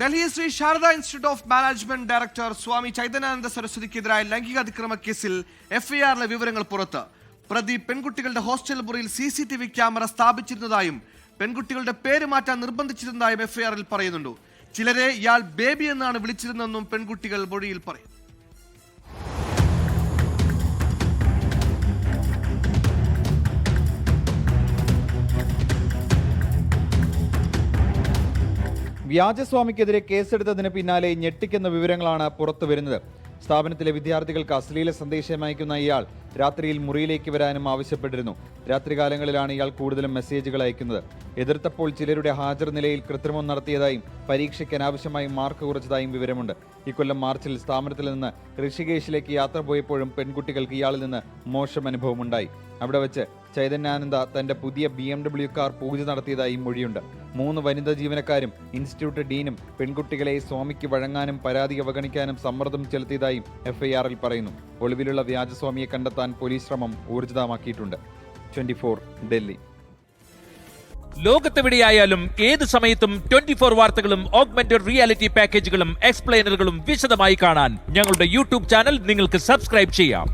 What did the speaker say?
Delhi Shri Sharada institute of management director Swami Chaitanyananda സരസ്വതിക്കെതിരായ ലൈംഗിക അതിക്രമ കേസിൽ എഫ്ഐആറിലെ വിവരങ്ങൾ പുറത്ത്. പ്രതി പെൺകുട്ടികളുടെ ഹോസ്റ്റൽ മുറിയിൽ C C T V camera സ്ഥാപിച്ചിരുന്നതായും പെൺകുട്ടികളുടെ പേര് മാറ്റാൻ നിർബന്ധിച്ചിരുന്നതായും എഫ്ഐആറിൽ പറയുന്നുണ്ട്. ചിലരെ ഇയാൾ ബേബി എന്നാണ് വിളിച്ചിരുന്നതെന്നും പെൺകുട്ടികൾ മൊഴിയിൽ പറയും വ്യാജസ്വാമിക്കെതിരെ കേസെടുത്തതിന് പിന്നാലെ ഞെട്ടിക്കുന്ന വിവരങ്ങളാണ് പുറത്തു വരുന്നത്. സ്ഥാപനത്തിലെ വിദ്യാർത്ഥികൾക്ക് അശ്ലീല സന്ദേശം അയക്കുന്ന ഇയാൾ രാത്രിയിൽ മുറിയിലേക്ക് വരാനും ആവശ്യപ്പെട്ടിരുന്നു. രാത്രികാലങ്ങളിലാണ് ഇയാൾ കൂടുതലും മെസ്സേജുകൾ അയക്കുന്നത്. എതിർത്തപ്പോൾ ചിലരുടെ ഹാജർ നിലയിൽ കൃത്രിമം നടത്തിയതായും പരീക്ഷയ്ക്ക് അനാവശ്യമായി മാർക്ക് കുറച്ചതായും വിവരമുണ്ട്. ഇക്കൊല്ലം മാർച്ചിൽ സ്ഥാപനത്തിൽ നിന്ന് ഋഷികേശിലേക്ക് യാത്ര പോയപ്പോഴും പെൺകുട്ടികൾക്ക് ഇയാളിൽ നിന്ന് മോശം അനുഭവമുണ്ടായി. അവിടെ വെച്ച് ചൈതന്യാനന്ദ തന്റെ പുതിയ ബി എം ഡബ്ല്യു കാർ പൂജ നടത്തിയതായി മൊഴിയുണ്ട്. മൂന്ന് വനിതാ ജീവനക്കാരും ഇൻസ്റ്റിറ്റ്യൂട്ട് ഡീനും പെൺകുട്ടികളെ സ്വാമിക്ക് വഴങ്ങാനും പരാതി അവഗണിക്കാനും സമ്മർദ്ദം ചെലുത്തിയതായും എഫ്ഐആറിൽ പറയുന്നു. ഒളിവിലുള്ള വ്യാജസ്വാമിയെ കണ്ടെത്താൻ പോലീസ് ശ്രമം ഊർജിതമാക്കിയിട്ടുണ്ട്. ഡൽഹി. ലോകത്തെവിടെയായാലും ഏത് സമയത്തും ട്വന്റി ഫോർ വാർത്തകളും ഓഗ്മെന്റഡ് റിയാലിറ്റി പാക്കേജുകളും എക്സ്പ്ലെയിനറുകളും വിശദമായി കാണാൻ ഞങ്ങളുടെ യൂട്യൂബ് ചാനൽ നിങ്ങൾക്ക് സബ്സ്ക്രൈബ് ചെയ്യാം.